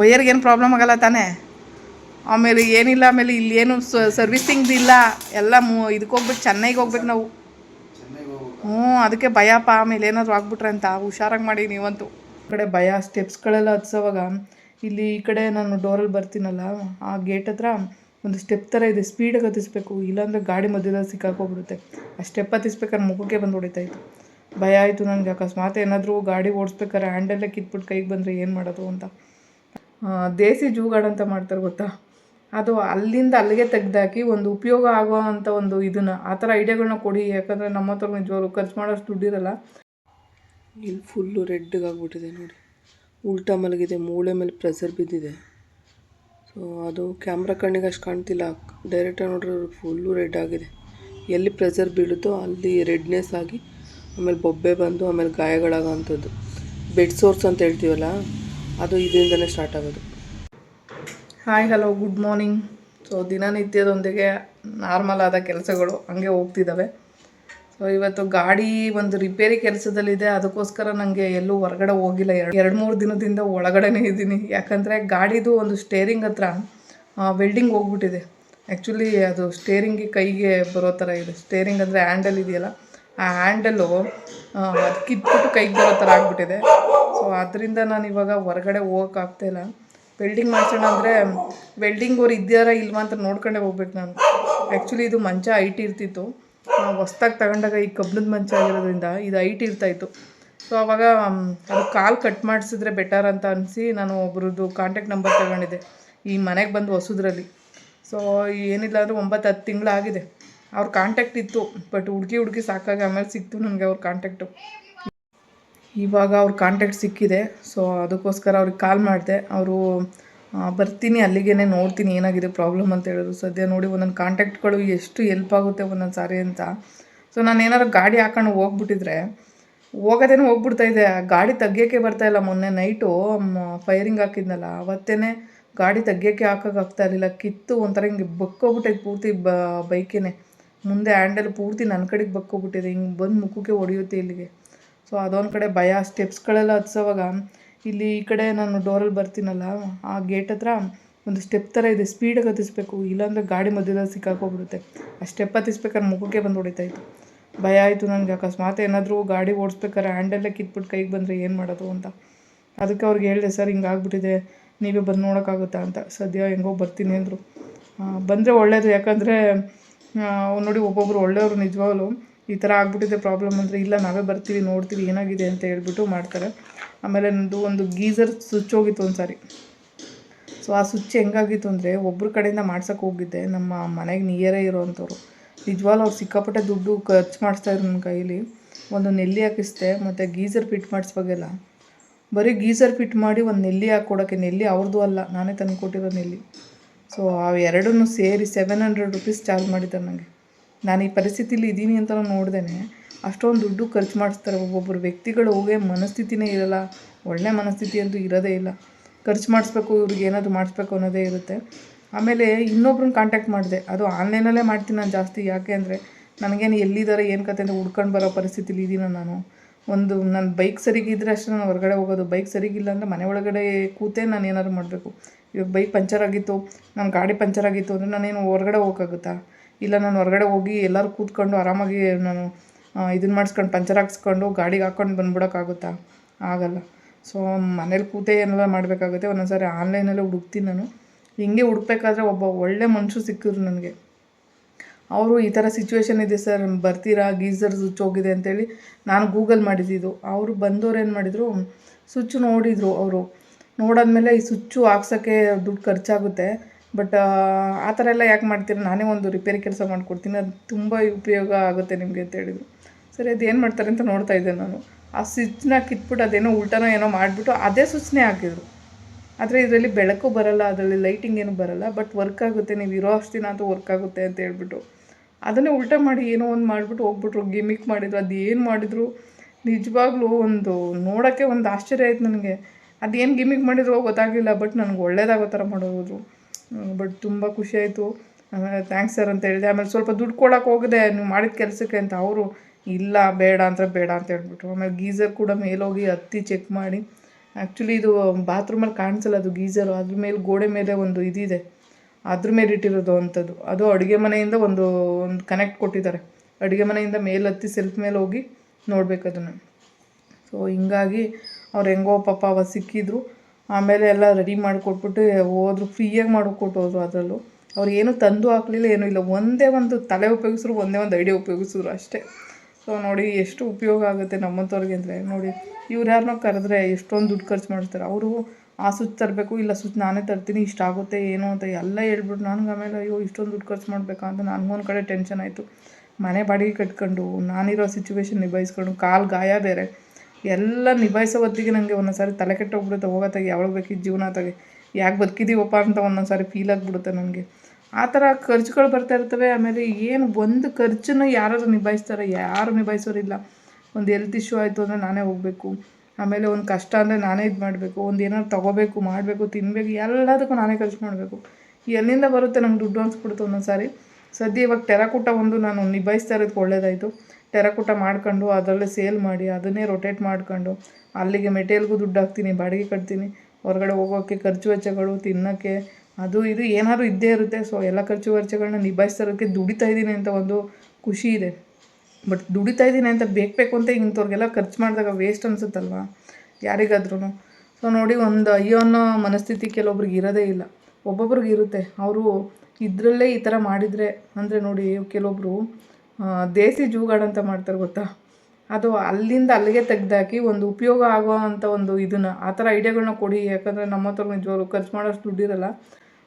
ವೈಯರ್ಗೆ ಏನು ಪ್ರಾಬ್ಲಮ್ ಆಗಲ್ಲ ತಾನೇ? ಆಮೇಲೆ ಏನಿಲ್ಲ ಆಮೇಲೆ ಇಲ್ಲಿ ಏನು ಸರ್ವಿಸಿಂಗ್ ಇಲ್ಲ. ಎಲ್ಲ ಮು ಇದಕ್ಕೆ ಹೋಗ್ಬೇಕು ಚೆನ್ನೈಗೆ ಹೋಗ್ಬೇಕು ನಾವು. ಹ್ಞೂ ಅದಕ್ಕೆ ಭಯಪ್ಪ ಆಮೇಲೆ ಏನಾದರೂ ಆಗ್ಬಿಟ್ರೆ ಅಂತ. ಹುಷಾರಾಗಿ ಮಾಡಿ ನೀವಂತೂ. ಈ ಕಡೆ ಭಯ ಸ್ಟೆಪ್ಸ್ಗಳೆಲ್ಲ ಹತ್ಸೋವಾಗ ಇಲ್ಲಿ ಈ ಕಡೆ ನಾನು ಡೋರಲ್ಲಿ ಬರ್ತೀನಲ್ಲ ಆ ಗೇಟ್ ಹತ್ರ ಒಂದು ಸ್ಟೆಪ್ ಥರ ಇದೆ. ಸ್ಪೀಡಾಗಿ ಹತ್ತಿಸ್ಬೇಕು. ಇಲ್ಲಾಂದರೆ ಗಾಡಿ ಮಧ್ಯದಲ್ಲಿ ಸಿಕ್ಕಾಕೋಗ್ಬಿಡುತ್ತೆ ಆ ಸ್ಟೆಪ್ ಹತ್ತಿಸ್ಬೇಕಾದ್ರೆ ಮುಖಕ್ಕೆ ಬಂದು ಹೊಡಿತಾ ಇತ್ತು. ಭಯ ಆಯಿತು ನನಗೆ. ಅಕಸ್ಮಾತ್ ಏನಾದರೂ ಗಾಡಿ ಓಡಿಸ್ಬೇಕಾದ್ರೆ ಹ್ಯಾಂಡಲ್ಲೇ ಕಿತ್ಬಿಟ್ಟು ಕೈಗೆ ಬಂದರೆ ಏನು ಮಾಡೋದು ಅಂತ. ದೇಸಿ ಜೂಗಾಡ್ ಅಂತ ಮಾಡ್ತಾರೆ ಗೊತ್ತಾ? ಅದು ಅಲ್ಲಿಂದ ಅಲ್ಲಿಗೆ ತೆಗೆದಾಕಿ ಒಂದು ಉಪಯೋಗ ಆಗೋ ಅಂಥ ಒಂದು ಇದನ್ನ, ಆ ಥರ ಐಡಿಯಾಗಳನ್ನ ಕೊಡಿ. ಯಾಕಂದರೆ ನಮ್ಮ ಹತ್ರ ನಿಜವಾಗ್ಲೂ ಖರ್ಚು ಮಾಡೋಷ್ಟು ದುಡ್ಡಿರಲ್ಲ ಇಲ್ಲಿ ಫುಲ್ಲು ರೆಡ್ಗಾಗ್ಬಿಟ್ಟಿದೆ ನೋಡಿ. ಉಲ್ಟಾ ಮಲಗಿದೆ, ಮೂಳೆ ಮೇಲೆ ಪ್ರೆಸರ್ ಬಿದ್ದಿದೆ. ಸೊ ಅದು ಕ್ಯಾಮ್ರಾ ಕಣ್ಣಿಗೆ ಅಷ್ಟು ಕಾಣ್ತಿಲ್ಲ. ಡೈರೆಕ್ಟಾಗಿ ನೋಡ್ರೆ ಫುಲ್ಲು ರೆಡ್ ಆಗಿದೆ. ಎಲ್ಲಿ ಪ್ರೆಸರ್ ಬೀಳುತ್ತೋ ಅಲ್ಲಿ ರೆಡ್ನೆಸ್ ಆಗಿ ಆಮೇಲೆ ಬೊಬ್ಬೆ ಬಂದು ಆಮೇಲೆ ಗಾಯಗಳಾಗೋ ಅಂಥದ್ದು. ಬೆಡ್ ಸೋರ್ಸ್ ಅಂತ ಹೇಳ್ತೀವಲ್ಲ? ಅದು ಇದರಿಂದಲೇ ಸ್ಟಾರ್ಟ್ ಆಗೋದು. Hi hello good morning so ದಿನನಿತ್ಯದೊಂದಿಗೆ normal ಆದ ಕೆಲಸಗಳು ಹಂಗೆ ಹೋಗ್ತಿದ್ದಾವೆ ಸೊ ಇವತ್ತು ಗಾಡಿ ಒಂದು ರಿಪೇರಿ ಕೆಲಸದಲ್ಲಿದೆ. ಅದಕ್ಕೋಸ್ಕರ ನನಗೆ ಎಲ್ಲೂ ಹೊರಗಡೆ ಹೋಗಿಲ್ಲ. ಎರಡು ಎರಡು, ಮೂರು ದಿನದಿಂದ ಒಳಗಡೆನೇ ಇದ್ದೀನಿ. ಯಾಕಂದರೆ ಗಾಡಿದು ಒಂದು ಸ್ಟೇರಿಂಗ್ ಹತ್ರ ವೆಲ್ಡಿಂಗ್ ಹೋಗ್ಬಿಟ್ಟಿದೆ. ಆ್ಯಕ್ಚುಲಿ ಅದು ಸ್ಟೇರಿಂಗಿಗೆ ಕೈಗೆ ಬರೋ ಥರ ಇದೆ. ಸ್ಟೇರಿಂಗ್ ಅಂದರೆ ಹ್ಯಾಂಡಲ್ ಇದೆಯಲ್ಲ, ಆ ಹ್ಯಾಂಡಲ್ಲು ಅದು ಕಿತ್ಬಿಟ್ಟು ಕೈಗೆ ಬರೋ ಥರ ಆಗಿಬಿಟ್ಟಿದೆ. ಅದರಿಂದ ನಾನು ಇವಾಗ ಹೊರಗಡೆ ಹೋಗೋಕ್ಕಾಗ್ತಾಯಿಲ್ಲ ವೆಲ್ಡಿಂಗ್ ಮಾಡ್ಸೋಣ ಅಂದರೆ ವೆಲ್ಡಿಂಗ್ ಅವ್ರು ಇದ್ದಾರಾ ಇಲ್ವಾ ಅಂತ ನೋಡ್ಕೊಂಡೇ ಹೋಗ್ಬೇಕು ನಾನು. ಆ್ಯಕ್ಚುಲಿ ಇದು ಮಂಚ ಐಟ್ ಇರ್ತಿತ್ತು. ಹೊಸ್ದಾಗಿ ತಗೊಂಡಾಗ ಈ ಕಬ್ಬಿಣದ ಮಂಚ ಆಗಿರೋದ್ರಿಂದ ಇದು ಐಟ್ ಇರ್ತಾಯಿತ್ತು ಸೊ ಆವಾಗ ಅದು ಕಾಲು ಕಟ್ ಮಾಡಿಸಿದ್ರೆ ಬೆಟರ್ ಅಂತ ಅನಿಸಿ ನಾನು ಒಬ್ರದ್ದು ಕಾಂಟ್ಯಾಕ್ಟ್ ನಂಬರ್ ತಗೊಂಡಿದ್ದೆ. ಈ ಮನೆಗೆ ಬಂದು ಹೊಸದ್ರಲ್ಲಿ. ಸೊ ಏನಿಲ್ಲ ಅಂದರೆ ಒಂಬತ್ತು ಹತ್ತು ತಿಂಗಳಾಗಿದೆ ಅವ್ರ ಕಾಂಟ್ಯಾಕ್ಟ್ ಇತ್ತು ಬಟ್ ಹುಡುಗಿ ಹುಡುಗಿ ಸಾಕಾಗಿ ಆಮೇಲೆ ಸಿಕ್ತು ನನಗೆ ಅವ್ರ ಕಾಂಟ್ಯಾಕ್ಟು ಇವಾಗ ಅವ್ರ ಕಾಂಟ್ಯಾಕ್ಟ್ ಸಿಕ್ಕಿದೆ. ಸೊ ಅದಕ್ಕೋಸ್ಕರ ಅವ್ರಿಗೆ ಕಾಲ್ ಮಾಡಿದೆ. ಅವರು ಬರ್ತೀನಿ ಅಲ್ಲಿಗೆ ನೋಡ್ತೀನಿ ಏನಾಗಿದೆ ಪ್ರಾಬ್ಲಮ್ ಅಂತ ಹೇಳಿದ್ರು. ಸದ್ಯ ನೋಡಿ ಒಂದೊಂದು ಕಾಂಟ್ಯಾಕ್ಟ್ಗಳು ಎಷ್ಟು ಹೆಲ್ಪ್ ಆಗುತ್ತೆ ಒಂದೊಂದು ಸಾರಿ ಅಂತ. ಸೊ ನಾನು ಏನಾದ್ರು ಗಾಡಿ ಹಾಕೊಂಡು ಹೋಗ್ಬಿಟ್ಟಿದ್ರೆ, ಹೋಗೋದೇನೋ ಹೋಗ್ಬಿಡ್ತಾ ಇದೆ. ಗಾಡಿ ತೆಗಿಯೋಕ್ಕೆ ಬರ್ತಾ ಇಲ್ಲ. ಮೊನ್ನೆ ನೈಟು ಫೈರಿಂಗ್ ಹಾಕಿದ್ನಲ್ಲ. ಅವತ್ತೇ ಗಾಡಿ ತೆಗಿಯೋಕ್ಕೆ ಹಾಕೋಕೆ ಆಗ್ತಾ ಇರಲಿಲ್ಲ. ಕಿತ್ತು ಒಂಥರ ಹಿಂಗೆ ಬಕ್ಕೋಗ್ಬಿಟ್ಟೈತೆ ಪೂರ್ತಿ ಬ, ಬೈಕೇನೆ. ಮುಂದೆ ಹ್ಯಾಂಡಲ್ ಪೂರ್ತಿ ನನ್ನ ಕಡೆಗೆ ಬಕ್ಕೋಗ್ಬಿಟ್ಟಿದೆ. ಹಿಂಗೆ ಬಂದು ಮುಖಕ್ಕೆ ಹೊಡೆಯುತ್ತೆ ಇಲ್ಲಿಗೆ. ಸೊ ಅದೊಂದು ಕಡೆ ಭಯ ಸ್ಟೆಪ್ಸ್ಗಳೆಲ್ಲ ಹತ್ಸೋವಾಗ ಇಲ್ಲಿ ಈ ಕಡೆ ನಾನು ಡೋರಲ್ಲಿ ಬರ್ತೀನಲ್ಲ, ಆ ಗೇಟ್ ಹತ್ರ ಒಂದು ಸ್ಟೆಪ್ ಥರ ಇದೆ ಸ್ಪೀಡಾಗಿ ಹತ್ತಿಸ್ಬೇಕು. ಇಲ್ಲಾಂದರೆ ಗಾಡಿ ಮಧ್ಯದಲ್ಲಿ ಸಿಕ್ಕಾಕೋಗ್ಬಿಡುತ್ತೆ ಆ ಸ್ಟೆಪ್ ಹತ್ತಿಸ್ಬೇಕಾದ್ರೆ ಮುಖಕ್ಕೆ ಬಂದು ಹೊಡಿತಾ ಇತ್ತು. ಭಯ ಆಯಿತು ನನಗೆ. ಅಕಸ್ಮಾತ್ ಏನಾದರೂ ಗಾಡಿ ಓಡಿಸ್ಬೇಕಾದ್ರೆ ಹ್ಯಾಂಡಲ್ಲೇ ಕಿತ್ಬಿಟ್ಟು ಕೈಗೆ ಬಂದರೆ ಏನು ಮಾಡೋದು ಅಂತ. ಅದಕ್ಕೆ ಅವ್ರಿಗೆ ಹೇಳಿದೆ, ಸರ್, ಹಿಂಗೆ ಆಗ್ಬಿಟ್ಟಿದೆ. ನೀವೇ ಬಂದು ನೋಡೋಕ್ಕಾಗುತ್ತಾ ಅಂತ. ಸದ್ಯ ಹೆಂಗೋ ಬರ್ತೀನಿ ಅಂದರು. ಬಂದರೆ ಒಳ್ಳೆಯದು ಯಾಕಂದರೆ ನೋಡಿ ಒಬ್ಬೊಬ್ರು ಒಳ್ಳೆಯವರು ನಿಜವಾಗ್ಲು. ಈ ಥರ ಆಗಿಬಿಟ್ಟಿದೆ ಪ್ರಾಬ್ಲಮ್ ಅಂದರೆ ಇಲ್ಲ, ನಾವೇ ಬರ್ತೀವಿ, ನೋಡ್ತೀವಿ, ಏನಾಗಿದೆ ಅಂತ ಹೇಳ್ಬಿಟ್ಟು ಮಾಡ್ತಾರೆ. ಆಮೇಲೆ ನನ್ನದು ಒಂದು ಗೀಝರ್ ಸ್ವಿಚ್ ಹೋಗಿತ್ತು ಒಂದು ಸಾರಿ ಸೊ ಆ ಸ್ವಿಚ್ ಹೆಂಗಾಗಿತ್ತು ಅಂದರೆ ಒಬ್ಬರ ಕಡೆಯಿಂದ ಮಾಡ್ಸೋಕೆ ಹೋಗಿದ್ದೆ. ನಮ್ಮ ಮನೆಗೆ ನಿಯರೇ ಇರೋವಂಥವ್ರು ನಿಜವಾಗ್ಲೂ ಅವ್ರು ಸಿಕ್ಕಾಪಟ್ಟೆ ದುಡ್ಡು ಖರ್ಚು ಮಾಡಿಸ್ತಾಯಿದ್ರು ನನ್ನ ಕೈಲಿ. ಒಂದು ನೆಲ್ಲಿ ಹಾಕಿಸ್ದೆ, ಮತ್ತು ಗೀಝರ್ ಫಿಟ್ ಮಾಡಿಸ್ವಾಗೆಲ್ಲ. ಬರೀ ಗೀಝರ್ ಫಿಟ್ ಮಾಡಿ ಒಂದು ನೆಲ್ಲಿ ಹಾಕ್ಕೊಡೋಕ್ಕೆ ನೆಲ್ಲಿ ಅವ್ರದ್ದು ಅಲ್ಲ, ನಾನೇ ತಂದು ಕೊಟ್ಟಿರೋ ನೆಲ್ಲಿ. ಸೊ ಆ ಎರಡನ್ನೂ ಸೇರಿ ಸೆವೆನ್ ಹಂಡ್ರೆಡ್ ರುಪೀಸ್ ಚಾರ್ಜ್ ಮಾಡಿದ್ದಾರೆ ನನಗೆ ನಾನು ಈ ಪರಿಸ್ಥಿತಿಲಿ ಇದ್ದೀನಿ ಅಂತ ನೋಡ್ದೇನೆ, ಅಷ್ಟೊಂದು ದುಡ್ಡು ಖರ್ಚು ಮಾಡಿಸ್ತಾರೆ. ಒಬ್ಬೊಬ್ಬರು ವ್ಯಕ್ತಿಗಳು ಹೋಗೇ ಮನಸ್ಥಿತಿನೇ ಇರಲ್ಲ, ಒಳ್ಳೆ ಮನಸ್ಥಿತಿ ಅಂತೂ ಇರೋದೇ ಇಲ್ಲ. ಖರ್ಚು ಮಾಡಿಸ್ಬೇಕು, ಇವ್ರಿಗೆ ಏನಾದರೂ ಮಾಡಿಸ್ಬೇಕು ಅನ್ನೋದೇ ಇರುತ್ತೆ. ಆಮೇಲೆ ಇನ್ನೊಬ್ರನ್ನ ಕಾಂಟ್ಯಾಕ್ಟ್ ಮಾಡಿದೆ, ಅದು ಆನ್ಲೈನಲ್ಲೇ ಮಾಡ್ತೀನಿ ನಾನು ಜಾಸ್ತಿ. ಯಾಕೆ ಅಂದರೆ, ನನಗೇನು ಎಲ್ಲಿದ್ದಾರೆ ಏನು ಕತೆ ಅಂತ ಹುಡ್ಕೊಂಡು ಬರೋ ಪರಿಸ್ಥಿತಿಲಿ ಇದ್ದೀನ ನಾನು. ಒಂದು ನನ್ನ ಬೈಕ್ ಸರಿಗಿದ್ರೆ ಅಷ್ಟೇ ನಾನು ಹೊರಗಡೆ ಹೋಗೋದು. ಬೈಕ್ ಸರಿಗಿಲ್ಲ ಅಂದರೆ ಮನೆ ಒಳಗಡೆ ಕೂತೇ ನಾನು ಏನಾದ್ರು ಮಾಡಬೇಕು. ಇವಾಗ ಬೈಕ್ ಪಂಚರ್ ಆಗಿತ್ತು ನನ್ನ ಗಾಡಿ ಪಂಚರ್ ಆಗಿತ್ತು ಅಂದರೆ ನಾನೇನು ಹೊರಗಡೆ ಹೋಗೋಕ್ಕಾಗುತ್ತಾ? ಇಲ್ಲ ನಾನು ಹೊರಗಡೆ ಹೋಗಿ ಎಲ್ಲರೂ ಕೂತ್ಕೊಂಡು ಆರಾಮಾಗಿ ನಾನು ಇದನ್ನು ಮಾಡಿಸ್ಕೊಂಡು ಪಂಚರ್ ಹಾಕ್ಸ್ಕೊಂಡು ಗಾಡಿಗೆ ಹಾಕ್ಕೊಂಡು ಬಂದ್ಬಿಡೋಕ್ಕಾಗುತ್ತಾ? ಆಗಲ್ಲ. ಸೊ ಮನೇಲಿ ಕೂತೇ ಏನೆಲ್ಲ ಮಾಡಬೇಕಾಗುತ್ತೆ? ಒಂದೊಂದು ಸಾರಿ ಆನ್ಲೈನಲ್ಲೇ ಹುಡುಕ್ತೀನಿ ನಾನು. ಹಿಂಗೆ ಹುಡುಕ್ಬೇಕಾದ್ರೆ ಒಬ್ಬ ಒಳ್ಳೆ ಮನುಷ್ಯ ಸಿಕ್ಕಿದ್ರು ನನಗೆ. ಅವರು ಈ ಥರ ಸಿಚುವೇಶನ್ ಇದೆ ಸರ್, ಬರ್ತೀರಾ? ಗೀಝರ್ ಸ್ವಿಚ್ ಹೋಗಿದೆ ಅಂತೇಳಿ ನಾನು ಗೂಗಲ್ ಮಾಡಿದ್ದು ಅವರು ಬಂದವ್ರು ಏನು ಮಾಡಿದರು? ಸ್ವಿಚ್ ನೋಡಿದರು ಅವರು. ನೋಡಾದ್ಮೇಲೆ ಈ ಸ್ವಿಚ್ಚು ಹಾಕ್ಸೋಕ್ಕೆ ದುಡ್ಡು ಖರ್ಚಾಗುತ್ತೆ. ಬಟ್ ಆ ಥರ ಎಲ್ಲ ಯಾಕೆ ಮಾಡ್ತೀರಾ? ನಾನೇ ಒಂದು ರಿಪೇರಿ ಕೆಲಸ ಮಾಡಿಕೊಡ್ತೀನಿ. ಅದು ತುಂಬ ಉಪಯೋಗ ಆಗುತ್ತೆ ನಿಮಗೆ ಅಂತ ಹೇಳಿದರು. ಸರಿ, ಅದು ಏನು ಮಾಡ್ತಾರೆ ಅಂತ ನೋಡ್ತಾ ಇದ್ದೆ ನಾನು. ಆ ಸ್ವಿಚ್ನ ಕಿತ್ಬಿಟ್ಟು ಅದೇನೋ ಉಲ್ಟನೋ ಏನೋ ಮಾಡಿಬಿಟ್ಟು ಅದೇ ಸ್ವಿಚ್ನೇ ಹಾಕಿದರು. ಆದರೆ ಇದರಲ್ಲಿ ಬೆಳಕು ಬರಲ್ಲ, ಅದರಲ್ಲಿ ಲೈಟಿಂಗ್ ಏನು ಬರಲ್ಲ ಬಟ್ ವರ್ಕ್ ಆಗುತ್ತೆ. ನೀವು ಇರೋ ಅಷ್ಟು ದಿನ ಅಂತೂ ವರ್ಕ್ ಆಗುತ್ತೆ ಅಂತ ಹೇಳ್ಬಿಟ್ಟು. ಅದನ್ನೇ ಉಲ್ಟಾ ಮಾಡಿ ಏನೋ ಒಂದು ಮಾಡಿಬಿಟ್ಟು ಹೋಗ್ಬಿಟ್ರು ಗಿಮಿಕ್ ಮಾಡಿದ್ರು, ಅದು ಏನು ಮಾಡಿದ್ರು? ನಿಜವಾಗ್ಲೂ ಒಂದು ನೋಡೋಕ್ಕೆ ಒಂದು ಆಶ್ಚರ್ಯ ಆಯಿತು ನನಗೆ. ಅದೇನು ಗಿಮಿಕ್ ಮಾಡಿದ್ರು ಗೊತ್ತಾಗಲಿಲ್ಲ ಬಟ್ ನನಗೆ ಒಳ್ಳೇದಾಗೋ ಥರ ಮಾಡೋದ್ರು ಬಟ್ ತುಂಬ ಖುಷಿ ಆಯಿತು. ಆಮೇಲೆ ಥ್ಯಾಂಕ್ಸ್ ಸರ್ ಅಂತ ಹೇಳಿದೆ. ಆಮೇಲೆ ಸ್ವಲ್ಪ ದುಡ್ಡು ಕೊಡೋಕೆ ಹೋಗಿದೆ. ನೀವು ಮಾಡಿದ ಕೆಲಸಕ್ಕೆ ಅಂತ ಅವರು, ಇಲ್ಲ, ಬೇಡ ಅಂದರೆ ಬೇಡ ಅಂತ ಹೇಳ್ಬಿಟ್ರು. ಆಮೇಲೆ ಗೀಝರ್ ಕೂಡ ಮೇಲೋಗಿ ಹತ್ತಿ ಚೆಕ್ ಮಾಡಿ. ಆ್ಯಕ್ಚುಲಿ ಇದು ಬಾತ್ರೂಮಲ್ಲಿ ಕಾಣಿಸಲ್ಲ ಅದು ಗೀಸರು ಅದ್ರ ಮೇಲೆ ಗೋಡೆ ಮೇಲೆ ಒಂದು ಇದಿದೆ. ಅದ್ರ ಮೇಲೆ ಇಟ್ಟಿರೋದು ಅಂಥದ್ದು. ಅದು ಅಡುಗೆ ಮನೆಯಿಂದ ಒಂದು ಒಂದು ಕನೆಕ್ಟ್ ಕೊಟ್ಟಿದ್ದಾರೆ. ಅಡುಗೆ ಮನೆಯಿಂದ ಮೇಲೆ ಹತ್ತಿ ಸೆಲ್ಫ್ ಮೇಲೆ ಹೋಗಿ ನೋಡ್ಬೇಕು ಅದನ್ನು. ಸೊ ಹಿಂಗಾಗಿ ಅವ್ರು ಹೆಂಗೋ ಪಾಪ ಅವ ಸಿಕ್ಕಿದ್ರು. ಆಮೇಲೆ ಎಲ್ಲ ರೆಡಿ ಮಾಡಿಕೊಟ್ಬಿಟ್ಟು ಹೋದ್ರು. ಫ್ರೀಯಾಗಿ ಮಾಡಿಕೊಟ್ಟು ಹೋದ್ರು ಅದರಲ್ಲೂ. ಅವ್ರು ಏನು ತಂದು ಹಾಕಲಿಲ್ಲ, ಏನೂ ಇಲ್ಲ. ಒಂದೇ ಒಂದು ತಲೆ ಉಪಯೋಗಿಸಿದ್ರು ಒಂದೇ ಒಂದು ಐಡಿಯಾ ಉಪಯೋಗಿಸಿದ್ರು ಅಷ್ಟೇ. ಸೊ ನೋಡಿ ಎಷ್ಟು ಉಪಯೋಗ ಆಗುತ್ತೆ ನಮ್ಮಂಥವ್ರಿಗೆ ಅಂದರೆ ನೋಡಿ, ಇವ್ರು ಯಾರನ್ನೋ ಕರೆದ್ರೆ ಎಷ್ಟೊಂದು ದುಡ್ಡು ಖರ್ಚು ಮಾಡ್ತಾರೆ. ಅವರು ಆ ಸುಚ್ ತರಬೇಕು, ಇಲ್ಲ ಸುಚ್ ನಾನೇ ತರ್ತೀನಿ ಇಷ್ಟಾಗುತ್ತೆ ಏನು ಅಂತ ಎಲ್ಲ ಹೇಳ್ಬಿಟ್ಟು ನನಗೆ ಆಮೇಲೆ, ಅಯ್ಯೋ, ಇಷ್ಟೊಂದು ದುಡ್ಡು ಖರ್ಚು ಮಾಡಬೇಕಾ ಅಂತ ನನಗೊಂದು ಕಡೆ ಟೆನ್ಷನ್ ಆಯಿತು. ಮನೆ ಬಾಡಿಗೆ ಕಟ್ಕೊಂಡು, ನಾನಿರೋ ಸಿಚುವೇಶನ್ ನಿಭಾಯಿಸ್ಕೊಂಡು, ಕಾಲು ಗಾಯ ಬೇರೆ. ಎಲ್ಲ ನಿಭಾಯಿಸೋ ಹೊತ್ತಿಗೆ ನನಗೆ ಒಂದೊಂದು ಸಾರಿ ತಲೆ ಕೆಟ್ಟೋಗ್ಬಿಡುತ್ತೆ. ಹೋಗತ್ತಾಗ, ಯಾವಾಗ ಬೇಕಿದ್ದು ಜೀವನ ತಾಗೆ ಯಾಕೆ ಬದುಕಿದ್ದೀವಪ್ಪ ಅಂತ ಒಂದೊಂದು ಸಾರಿ ಫೀಲ್ ಆಗಿಬಿಡುತ್ತೆ ನನಗೆ ಆ ಥರ ಖರ್ಚುಗಳು ಬರ್ತಾ ಇರ್ತವೆ. ಆಮೇಲೆ ಏನು ಒಂದು ಖರ್ಚನ್ನು ಯಾರಾದ್ರು ನಿಭಾಯಿಸ್ತಾರೆ. ಯಾರು ನಿಭಾಯಿಸೋರಿಲ್ಲ. ಒಂದು ಹೆಲ್ತ್ ಇಶ್ಯೂ ಆಯಿತು ಅಂದರೆ ನಾನೇ ಹೋಗಬೇಕು. ಆಮೇಲೆ ಒಂದು ಕಷ್ಟ ಅಂದರೆ ನಾನೇ ಇದು ಮಾಡಬೇಕು. ಒಂದು ಏನಾದ್ರು ತೊಗೋಬೇಕು, ಮಾಡಬೇಕು ತಿನ್ನಬೇಕು ಎಲ್ಲದಕ್ಕೂ ನಾನೇ ಖರ್ಚು ಮಾಡಬೇಕು. ಎಲ್ಲಿಂದ ಬರುತ್ತೆ ನಂಗೆ ದುಡ್ಡು ಅನ್ಸ್ಬಿಡುತ್ತೆ ಒಂದೊಂದು ಸಾರಿ ಸದ್ಯ ಇವಾಗ ಟೆರಾಕೂಟ ಒಂದು ನಾನು ನಿಭಾಯಿಸ್ತಾ ಇರೋದಕ್ಕೆ ಒಳ್ಳೇದಾಯಿತು. ಟೆರಕೂಟ ಮಾಡ್ಕೊಂಡು ಅದರಲ್ಲೇ ಸೇಲ್ ಮಾಡಿ ಅದನ್ನೇ ರೊಟೇಟ್ ಮಾಡ್ಕೊಂಡು ಅಲ್ಲಿಗೆ ಮೆಟೀರಿಯಲ್ಗೂ ದುಡ್ಡು ಹಾಕ್ತೀನಿ, ಬಾಡಿಗೆ ಕಟ್ತೀನಿ, ಹೊರಗಡೆ ಹೋಗೋಕ್ಕೆ ಖರ್ಚು ವೆಚ್ಚಗಳು ತಿನ್ನೋಕ್ಕೆ ಅದು ಇದು ಏನಾದರೂ ಇದ್ದೇ ಇರುತ್ತೆ. ಸೊ ಎಲ್ಲ ಖರ್ಚು ವೆಚ್ಚಗಳನ್ನ ನಿಭಾಯಿಸ್ತಾ ಇರೋದಕ್ಕೆ ದುಡಿತಾ ಇದ್ದೀನಿ ಅಂತ ಒಂದು ಖುಷಿ ಇದೆ. ಬಟ್ ದುಡಿತಾ ಇದ್ದೀನಿ ಅಂತ ಬೇಕು ಬೇಕು ಅಂತ ಇಂಥವ್ರಿಗೆಲ್ಲ ಖರ್ಚು ಮಾಡಿದಾಗ ವೇಸ್ಟ್ ಅನಿಸುತ್ತಲ್ವ? ಯಾರಿಗಾದ್ರೂ ಸೊ ನೋಡಿ ಒಂದು ಅಯ್ಯೋ ಅನ್ನೋ ಮನಸ್ಥಿತಿ ಕೆಲವೊಬ್ರಿಗೆ ಇರೋದೇ ಇಲ್ಲ. ಒಬ್ಬೊಬ್ರಿಗೆ ಇರುತ್ತೆ. ಅವರು ಇದರಲ್ಲೇ ಈ ಥರ ಮಾಡಿದರೆ, ಅಂದರೆ ನೋಡಿ ಕೆಲವೊಬ್ಬರು ದೇಸಿ ಜೂಗಾಡ್ ಅಂತ ಮಾಡ್ತಾರೆ ಗೊತ್ತಾ? ಅದು ಅಲ್ಲಿಂದ ಅಲ್ಲಿಗೆ ತೆಗ್ದಾಕಿ ಒಂದು ಉಪಯೋಗ ಆಗೋ ಅಂಥ ಒಂದು ಇದನ್ನು ಆ ಥರ ಐಡಿಯಾಗಳನ್ನ ಕೊಡಿ, ಯಾಕಂದರೆ ನಮ್ಮ ಹತ್ರ ನಿಜವಾಗ್ಲೂ ಖರ್ಚು ಮಾಡೋಷ್ಟು ದುಡ್ಡಿರಲ್ಲ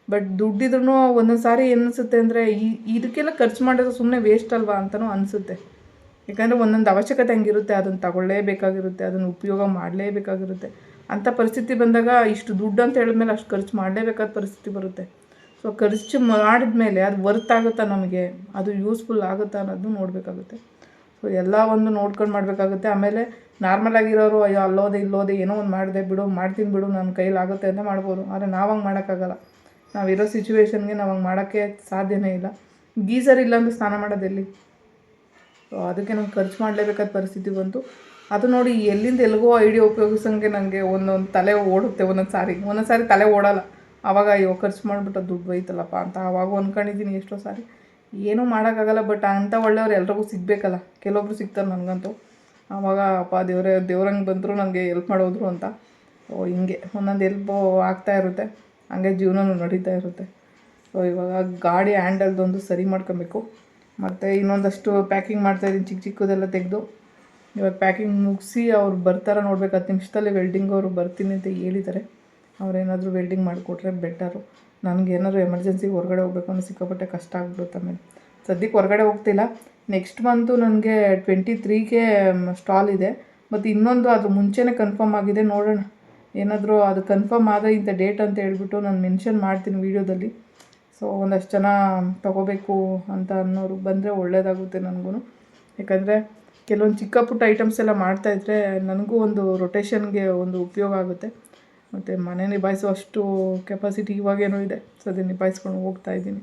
ಬಟ್ ದುಡ್ಡಿದ್ರೂ ಒಂದೊಂದು ಸಾರಿ ಅನಿಸುತ್ತೆ ಅಂದರೆ ಈ, ಇದಕ್ಕೆಲ್ಲ ಖರ್ಚು ಮಾಡೋದು ಸುಮ್ಮನೆ ವೇಸ್ಟ್ ಅಲ್ವಾ ಅಂತಲೂ ಅನಿಸುತ್ತೆ. ಯಾಕಂದರೆ ಒಂದೊಂದು ಅವಶ್ಯಕತೆ ಹಂಗಿರುತ್ತೆ, ಅದನ್ನು ತಗೊಳ್ಳೇಬೇಕಾಗಿರುತ್ತೆ, ಅದನ್ನು ಉಪಯೋಗ ಮಾಡಲೇಬೇಕಾಗಿರುತ್ತೆ. ಅಂಥ ಪರಿಸ್ಥಿತಿ ಬಂದಾಗ ಇಷ್ಟು ದುಡ್ಡು ಅಂತ ಹೇಳಿದ್ಮೇಲೆ ಅಷ್ಟು ಖರ್ಚು ಮಾಡಲೇಬೇಕಾದ ಪರಿಸ್ಥಿತಿ ಬರುತ್ತೆ. ಸೊ ಖರ್ಚು ಮಾಡಿದ್ಮೇಲೆ ಅದು ವರ್ತ್ ಆಗುತ್ತಾ ನಮಗೆ? ಅದು ಯೂಸ್ಫುಲ್ ಆಗುತ್ತಾ ಅನ್ನೋದು ನೋಡಬೇಕಾಗುತ್ತೆ. ಸೊ ಎಲ್ಲ ಒಂದು ನೋಡ್ಕೊಂಡು ಮಾಡಬೇಕಾಗುತ್ತೆ. ಆಮೇಲೆ ನಾರ್ಮಲ್ ಆಗಿರೋರು, ಅಯ್ಯೋ, ಅಲ್ಲೋದೆ, ಇಲ್ಲೋದೆ, ಏನೋ ಒಂದು ಮಾಡಿದೆ, ಬಿಡು, ಮಾಡ್ತೀನಿ ಬಿಡು ನನ್ನ ಕೈಲಿ ಆಗುತ್ತೆ ಅಂತ ಮಾಡ್ಬೋದು. ಆದರೆ ನಾವು ಹಂಗೆ ಮಾಡೋಕ್ಕಾಗಲ್ಲ. ನಾವಿರೋ ಸಿಚುವೇಶನ್ಗೆ ನಾವು ಹಂಗೆ ಮಾಡೋಕ್ಕೆ ಸಾಧ್ಯನೇ ಇಲ್ಲ. ಗೀಸರ್ ಇಲ್ಲ ಅಂದರೆ ಸ್ನಾನ ಮಾಡೋದೆಲ್ಲಿ ಸೊ ಅದಕ್ಕೆ ನಂಗೆ ಖರ್ಚು ಮಾಡಲೇಬೇಕಾದ ಪರಿಸ್ಥಿತಿ ಬಂತು. ಅದು ನೋಡಿ ಎಲ್ಲಿಂದ ಎಲ್ಲಿಗೋ ಐಡಿಯಾ ಉಪಯೋಗಿಸೋಂಗೆ ನನಗೆ ಒಂದೊಂದು ತಲೆ ಓಡುತ್ತೆ ಒಂದೊಂದು ಸಾರಿ. ಒಂದೊಂದು ಸಾರಿ ತಲೆ ಓಡಲ್ಲ. ಆವಾಗ ಅಯ್ಯೋ, ಖರ್ಚು ಮಾಡಿಬಿಟ್ಟು ದುಡ್ಡು ಬೈತಲ್ಲಪ್ಪ ಅಂತ ಆವಾಗ ಅಂದ್ಕೊಂಡಿದ್ದೀನಿ ಎಷ್ಟೋ ಸಾರಿ. ಏನೂ ಮಾಡೋಕ್ಕಾಗಲ್ಲ ಬಟ್ ಅಂಥ ಒಳ್ಳೆಯವ್ರು ಎಲ್ರಿಗೂ ಸಿಗಬೇಕಲ್ಲ. ಕೆಲವೊಬ್ರು ಸಿಗ್ತಾರೆ ನನಗಂತೂ. ಆವಾಗ ಅಪ್ಪ, ದೇವರೇ ದೇವ್ರಂಗೆ ಬಂದರು ನನಗೆ ಎಲ್ಪ್ ಮಾಡೋದ್ರು ಅಂತ. ಓ, ಹಿಂಗೆ ಒಂದೊಂದು ಎಲ್ಪು ಆಗ್ತಾ ಇರುತ್ತೆ. ಹಂಗೆ ಜೀವನನೂ ನಡೀತಾ ಇರುತ್ತೆ. ಸೊ ಇವಾಗ ಗಾಡಿ ಹ್ಯಾಂಡಲ್ದೊಂದು ಸರಿ ಮಾಡ್ಕೊಬೇಕು. ಮತ್ತು ಇನ್ನೊಂದಷ್ಟು ಪ್ಯಾಕಿಂಗ್ ಮಾಡ್ತಾಯಿದ್ದೀನಿ ಚಿಕ್ಕ ಚಿಕ್ಕದೆಲ್ಲ ತೆಗೆದು. ಇವಾಗ ಪ್ಯಾಕಿಂಗ್ ಮುಗಿಸಿ ಅವ್ರು ಬರ್ತಾರ ನೋಡ್ಬೇಕು, ಹತ್ತು ನಿಮಿಷದಲ್ಲಿ ವೆಲ್ಡಿಂಗ್ ಅವರು ಬರ್ತೀನಿ ಅಂತ ಹೇಳಿದ್ದಾರೆ. ಅವ್ರೇನಾದರೂ ವೆಲ್ಡಿಂಗ್ ಮಾಡಿಕೊಟ್ರೆ ಬೆಟರು ನನಗೆ ಏನಾದರೂ ಎಮರ್ಜೆನ್ಸಿಗೆ ಹೊರಗಡೆ ಹೋಗ್ಬೇಕು ಅನ್ನೋ ಸಿಕ್ಕಾಪಟ್ಟೆ ಕಷ್ಟ ಆಗ್ಬಿಡುತ್ತೆ ಆಮೇಲೆ ಸದ್ಯಕ್ಕೆ ಹೊರಗಡೆ ಹೋಗ್ತಿಲ್ಲ. ನೆಕ್ಸ್ಟ್ ಮಂತು ನನಗೆ ಟ್ವೆಂಟಿ ತ್ರೀಗೆ ಸ್ಟಾಲ್ ಇದೆ. ಮತ್ತು ಇನ್ನೊಂದು ಅದು ಮುಂಚೆನೇ ಕನ್ಫರ್ಮ್ ಆಗಿದೆ. ನೋಡೋಣ. ಏನಾದರೂ ಅದು ಕನ್ಫರ್ಮ್ ಆದರೆ ಇಂಥ ಡೇಟ್ ಅಂತ ಹೇಳ್ಬಿಟ್ಟು ನಾನು ಮೆನ್ಷನ್ ಮಾಡ್ತೀನಿ ವೀಡಿಯೋದಲ್ಲಿ. ಸೊ ಒಂದಷ್ಟು ಜನ ತಗೋಬೇಕು ಅಂತ ಅನ್ನೋರು ಬಂದರೆ ಒಳ್ಳೆಯದಾಗುತ್ತೆ ನನಗೂ ಯಾಕಂದರೆ ಕೆಲವೊಂದು ಚಿಕ್ಕ ಪುಟ್ಟ ಐಟಮ್ಸ್ ಎಲ್ಲ ಮಾಡ್ತಾಯಿದ್ರೆ ನನಗೂ ಒಂದು ರೊಟೇಷನ್ಗೆ ಒಂದು ಉಪಯೋಗ ಆಗುತ್ತೆ. ಮತ್ತು ಮನೆ ನಿಭಾಯಿಸುವಷ್ಟು ಕೆಪಾಸಿಟಿ ಇವಾಗೇನೋ ಇದೆ. ಸೊ ಅದನ್ನು ನಿಭಾಯಿಸ್ಕೊಂಡು ಹೋಗ್ತಾ ಇದ್ದೀನಿ.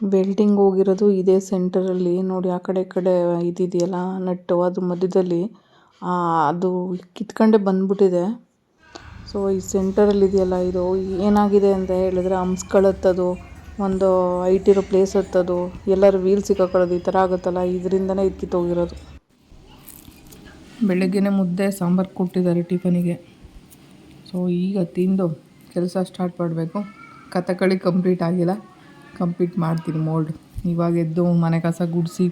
ವೆಲ್ಡಿಂಗ್ ಹೋಗಿರೋದು ಇದೇ ಸೆಂಟರಲ್ಲಿ ನೋಡಿ ಆ ಕಡೆ ಈ ಕಡೆ ಇದಿದೆಯಲ್ಲ ನಟ್ಟು ಅದ್ರ ಮಧ್ಯದಲ್ಲಿ. ಅದು ಕಿತ್ಕೊಂಡೇ ಬಂದ್ಬಿಟ್ಟಿದೆ. ಸೊ ಈ ಸೆಂಟರಲ್ಲಿ ಇದೆಯಲ್ಲ ಇದು ಏನಾಗಿದೆ ಅಂತ ಹೇಳಿದ್ರೆ ಹಂಪ್ಸ್ಗಳು ಹತ್ತೋದು ಒಂದು ಐಟಿರೋ ಇರೋ ಪ್ಲೇಸ್ ಹತ್ತೋದು ಎಲ್ಲರೂ ವೀಲ್ ಸಿಕ್ಕಾಕೊಳ್ಳೋದು ಈ ಥರ ಆಗುತ್ತಲ್ಲ ಇದರಿಂದನೇ ಇದು ಕಿತ್ತೋಗಿರೋದು. ಬೆಳಗ್ಗೆನೇ ಮುದ್ದೆ ಸಾಂಬಾರು ಕೊಟ್ಟಿದ್ದಾರೆ ಟಿಫನಿಗೆ ಸೊ ಈಗ ತಿಂದು ಕೆಲಸ ಸ್ಟಾರ್ಟ್ ಮಾಡಬೇಕು. ಕಥಕಳಿ ಕಂಪ್ಲೀಟ್ ಆಗಿಲ್ಲ. ಕಂಪ್ಲೀಟ್ ಮಾಡ್ತೀನಿ ಮೋಲ್ಡ್ ಇವಾಗ ಎದ್ದು ಮನೆ ಕಸ ಗುಡಿಸಿ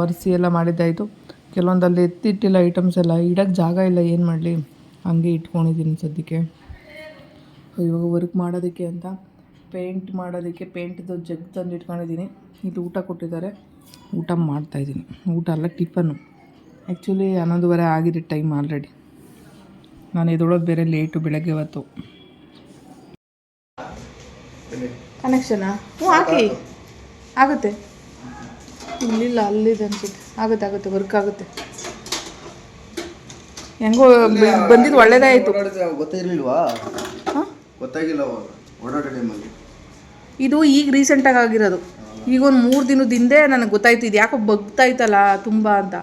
ಒರೆಸಿ ಎಲ್ಲ ಮಾಡಿದ್ದಾಯಿತು. ಕೆಲವೊಂದಲ್ಲಿ ಎತ್ತಿಟ್ಟಿಲ್ಲ ಐಟಮ್ಸ್ ಎಲ್ಲ. ಇಡೋಕ್ಕೆ ಜಾಗ ಇಲ್ಲ. ಏನು ಮಾಡಲಿ? ಹಂಗೆ ಇಟ್ಕೊಂಡಿದ್ದೀನಿ ಸದ್ಯಕ್ಕೆ. ಇವಾಗ ವರ್ಕ್ ಮಾಡೋದಕ್ಕೆ ಅಂತ ಪೇಂಟ್ ಮಾಡೋದಕ್ಕೆ ಪೇಂಟ್ದು ಜಗ್ ತಂದು ಇಟ್ಕೊಂಡಿದ್ದೀನಿ. ಇಲ್ಲಿ ಊಟ ಕೊಟ್ಟಿದ್ದಾರೆ. ಊಟ ಮಾಡ್ತಾಯಿದ್ದೀನಿ ಊಟ ಅಲ್ಲ, ಟಿಫನ್ನು. ಆ್ಯಕ್ಚುಲಿ ಹನ್ನೊಂದುವರೆ ಆಗಿದೆ ಟೈಮ್ ಆಲ್ರೆಡಿ ನಾನು ಎದೊಳೋದು ಬೇರೆ ಲೇಟು ಬೆಳಗ್ಗೆ ಹೊತ್ತು. ಕನೆಕ್ಷನಾ ಹ್ಞೂ ಹಾಕಿ. ಆಗುತ್ತೆ. ಇಲ್ಲಿಲ್ಲ ಅಲ್ಲಿದೆ ಅನ್ಸುತ್ತೆ. ಆಗುತ್ತೆ ಆಗುತ್ತೆ ವರ್ಕ್ ಆಗುತ್ತೆ. ಹೆಂಗೋ ಬಂದಿದ್ದು ಒಳ್ಳೇದಾಯಿತು ಓಡಾಡಿದ್ರೆ ಗೊತ್ತಿರ್ಲಿಲ್ವಾ ಗೊತ್ತಾಗಿಲ್ಲ ಓಡಾಡೋ ಟೈಮಲ್ಲಿ ಇದು ಈಗ ರೀಸೆಂಟಾಗಿ ಆಗಿರೋದು. ಈಗ ಒಂದು ಮೂರು ದಿನದ ಹಿಂದೆ ನನಗೆ ಗೊತ್ತಾಯ್ತು ಇದು ಯಾಕೋ ಬಗ್ತಾಯ್ತಲ್ಲ ತುಂಬ ಅಂತ.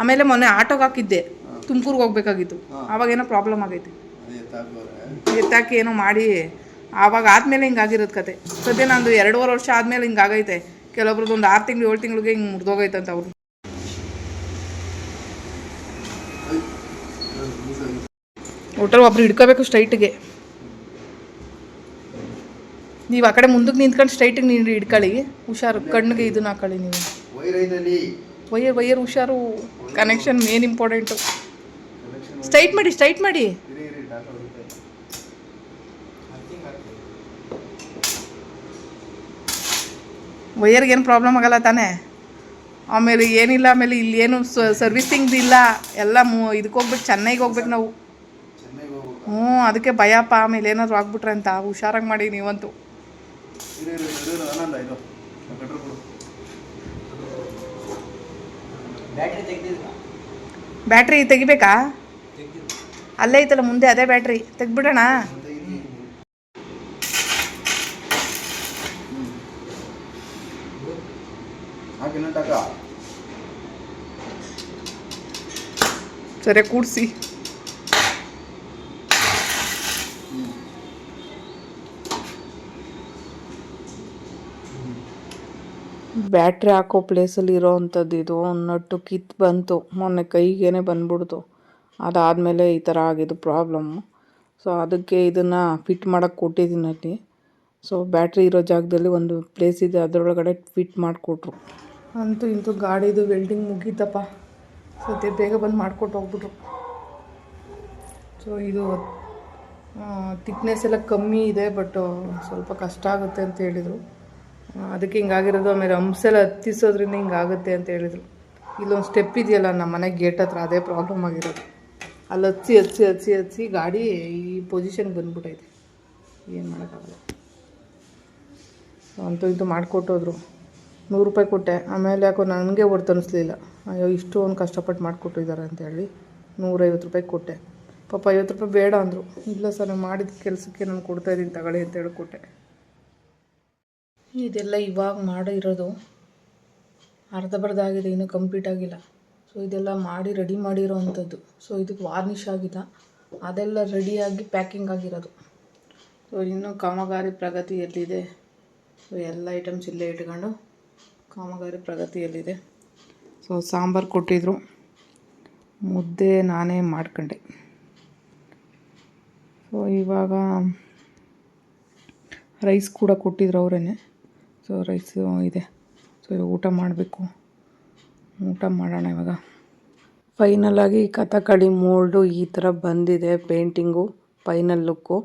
ಆಮೇಲೆ ಮೊನ್ನೆ ಆಟೋಗೆ ಹಾಕಿದ್ದೆ. ತುಮಕೂರ್ಗೆ ಹೋಗ್ಬೇಕಾಗಿತ್ತು. ಅವಾಗ ಏನೋ ಪ್ರಾಬ್ಲಮ್ ಆಗೈತೆ. ಎತ್ತಾಕಿ ಏನೋ ಮಾಡಿ ಆವಾಗ ಆದಮೇಲೆ ಹಿಂಗಾಗಿರೋದು ಕತೆ. ಸದ್ಯ ನಂದು ಎರಡೂವರೆ ವರ್ಷ ಆದಮೇಲೆ ಹಿಂಗಾಗೈತೆ ಕೆಲವೊಬ್ರದ್ದು ಒಂದು ಆರು ತಿಂಗಳು ಏಳು ತಿಂಗಳಿಗೆ ಹಿಂಗೆ ಮುರಿದೋಗೈತಂತ ಅವರು. ಒಟ್ಟಲ್ಲಿ ಒಬ್ರು ಹಿಡ್ಕೋಬೇಕು ಸ್ಟ್ರೈಟ್ಗೆ. ನೀವು ಆ ಕಡೆ ಮುಂದಕ್ಕೆ ನಿಂತ್ಕೊಂಡು ಸ್ಟ್ರೈಟಿಗೆ ನೀನು ಹಿಡ್ಕೊಳ್ಳಿ. ಹುಷಾರು ಕಣ್ಣಿಗೆ ಇದನ್ನ ಹಾಕೊಳ್ಳಿ ನೀವು. ವೈರ್ ವೈಯರ್ ಹುಷಾರು. ಕನೆಕ್ಷನ್ ಮೇನ್ ಇಂಪಾರ್ಟೆಂಟು ಸ್ಟ್ರೈಟ್ ಮಾಡಿ ಸ್ಟ್ರೈಟ್ ಮಾಡಿ. ಇರಿ ಇರಿ ಡಾಟಾ ಹೋಗುತ್ತೆ ವೈಯರ್ಗೆ ಏನು ಪ್ರಾಬ್ಲಮ್ ಆಗಲ್ಲ ತಾನೇ? ಆಮೇಲೆ ಏನಿಲ್ಲ, ಆಮೇಲೆ ಇಲ್ಲಿ ಏನು ಸರ್ವಿಸಿಂಗ್ ಇಲ್ಲ. ಎಲ್ಲ ಮು, ಇದಕ್ಕೆ ಹೋಗ್ಬಿಟ್ಟು ಚೆನ್ನೈಗೆ ಹೋಗ್ಬೇಕು ನಾವು. ಹ್ಞೂ, ಅದಕ್ಕೆ ಭಯಪ್ಪ. ಆಮೇಲೆ ಏನಾದರೂ ಆಗ್ಬಿಟ್ರೆ ಅಂತ. ಹುಷಾರಾಗಿ ಮಾಡಿ ನೀವಂತೂ. ಬ್ಯಾಟ್ರಿ ತೆಗಿಬೇಕಾ? ಅಲ್ಲೇ ಐತಲ್ಲ, ಮುಂದೆ ಅದೇ ಬ್ಯಾಟ್ರಿ. ಟಾಕ ಸರಿ, ಕೂಡಿಸಿ. ಬ್ಯಾಟ್ರಿ ಹಾಕೋ ಪ್ಲೇಸಲ್ಲಿ ಇರೋ ಅಂಥದ್ದು ಇದು ನಟ್ಟು ಕಿತ್ತು ಬಂತು. ಮೊನ್ನೆ ಕೈಗೇನೆ ಬಂದ್ಬಿಡ್ತು. ಅದಾದಮೇಲೆ ಈ ಥರ ಆಗಿದ್ದು ಪ್ರಾಬ್ಲಮ್ಮು ಸೊ ಅದಕ್ಕೆ ಇದನ್ನು ಫಿಟ್ ಮಾಡೋಕ್ಕೆ ಕೊಟ್ಟಿದ್ದೀನಿ ಅಲ್ಲಿ. ಸೊ ಬ್ಯಾಟ್ರಿ ಇರೋ ಜಾಗದಲ್ಲಿ ಒಂದು ಪ್ಲೇಸ್ ಇದೆ, ಅದರೊಳಗಡೆ ಫಿಟ್ ಮಾಡಿಕೊಟ್ರು. ಅಂತೂ ಇಂತೂ ಗಾಡಿದು ವೆಲ್ಡಿಂಗ್ ಮುಗೀತಪ್ಪ. ಸದ್ಯ ಬೇಗ ಬಂದು ಮಾಡಿಕೊಟ್ಟು ಹೋಗ್ಬಿಟ್ರು. ಸೊ ಇದು ತಿಕ್ನೆಸ್ ಎಲ್ಲ ಕಮ್ಮಿ ಇದೆ ಬಟ್ ಸ್ವಲ್ಪ ಕಷ್ಟ ಆಗುತ್ತೆ ಅಂತ ಹೇಳಿದರು. ಅದಕ್ಕೆ ಹಿಂಗಾಗಿರೋದು, ಆಮೇಲೆ ಹಂಸೆಲ್ಲ ಹತ್ತಿಸೋದ್ರಿಂದ ಹಿಂಗಾಗುತ್ತೆ ಅಂತ ಹೇಳಿದರು. ಇಲ್ಲೊಂದು ಸ್ಟೆಪ್ ಇದೆಯಲ್ಲ ನಮ್ಮ ಮನೆ ಗೇಟ್ ಹತ್ರ ಅದೇ ಪ್ರಾಬ್ಲಮ್ ಆಗಿರೋದು. ಅಲ್ಲಿ ಹಚ್ಚಿ ಹಚ್ಚಿ ಹಚ್ಚಿ ಹಚ್ಚಿ ಗಾಡಿ ಈ ಪೊಸಿಷನ್ಗೆ ಬಂದ್ಬಿಟ್ಟೈತೆ ಏನು ಮಾಡೋಕ್ಕಾಗಲ್ಲ. ಅಂತೂ ಇದು ಮಾಡಿಕೊಟ್ಟೋದ್ರು. ನೂರು ರೂಪಾಯಿ ಕೊಟ್ಟೆ. ಆಮೇಲೆ ಯಾಕೋ ನನಗೆ ಹೊರ್ತು ಅನಿಸ್ಲಿಲ್ಲ. ಅಯ್ಯೋ ಇಷ್ಟು ಒಂದು ಕಷ್ಟಪಟ್ಟು ಮಾಡಿಕೊಟ್ಟಿದ್ದಾರೆ ಅಂತೇಳಿ ನೂರೈವತ್ತು ರೂಪಾಯಿ ಕೊಟ್ಟೆ. ಪಾಪ ಐವತ್ತು ರೂಪಾಯಿ ಬೇಡ ಅಂದರು. ಇಲ್ಲ ಸರ್, ನಾನು ಮಾಡಿದ ಕೆಲಸಕ್ಕೆ ನಾನು ಕೊಡ್ತಾಯಿದ್ದೀನಿ ತಗೊಳ್ಳಿ ಅಂತ ಹೇಳಿ ಕೊಟ್ಟೆ. ಇದೆಲ್ಲ ಇವಾಗ ಮಾಡಿರೋದು ಅರ್ಧ ಬರ್ಧ ಆಗಿದೆ, ಇನ್ನೂ ಕಂಪ್ಲೀಟ್ ಆಗಿಲ್ಲ. ಸೊ ಇದೆಲ್ಲ ಮಾಡಿ ರೆಡಿ ಮಾಡಿರೋ ಅಂಥದ್ದು ಸೊ ಇದಕ್ಕೆ ವಾರ್ನಿಷ್ ಆಗಿದೆ. ಅದೆಲ್ಲ ರೆಡಿಯಾಗಿ ಪ್ಯಾಕಿಂಗ್ ಆಗಿರೋದು. ಸೊ ಇನ್ನೂ ಕಾಮಗಾರಿ ಪ್ರಗತಿಯಲ್ಲಿದೆ. ಸೊ ಎಲ್ಲ ಐಟಮ್ಸ್ ಇಲ್ಲೇ ಇಟ್ಕೊಂಡು ಕಾಮಗಾರಿ ಪ್ರಗತಿಯಲ್ಲಿದೆ. ಸೊ ಸಾಂಬಾರು ಕೊಟ್ಟಿದ್ರು. ಮುದ್ದೆ ನಾನೇ ಮಾಡ್ಕೊಂಡೆ. ಸೊ ಇವಾಗ ರೈಸ್ ಕೂಡ ಕೊಟ್ಟಿದ್ರು ಅವರೇ ಸೊ ರೈಸು ಇದೆ. ಸೊ ಊಟ ಮಾಡಬೇಕು. ಊಟ ಮಾಡೋಣ ಇವಾಗ. ಫೈನಲಾಗಿ ಕಥಕಳಿ ಮೋಲ್ಡು ಈ ಥರ ಬಂದಿದೆ ಪೇಂಟಿಂಗು ಫೈನಲ್ ಲುಕ್ಕು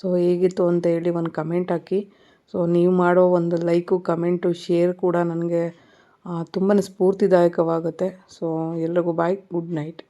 ಸೊ ಹೇಗಿತ್ತು ಅಂತ ಹೇಳಿ ಒಂದು ಕಮೆಂಟ್ ಹಾಕಿ. ಸೊ ನೀವು ಮಾಡೋ ಒಂದು ಲೈಕು ಕಮೆಂಟು ಶೇರ್ ಕೂಡ ನನಗೆ ತುಂಬಾ ಸ್ಫೂರ್ತಿದಾಯಕವಾಗುತ್ತೆ. ಸೊ ಎಲ್ರಿಗೂ ಬಾಯ್ ಗುಡ್ ನೈಟ್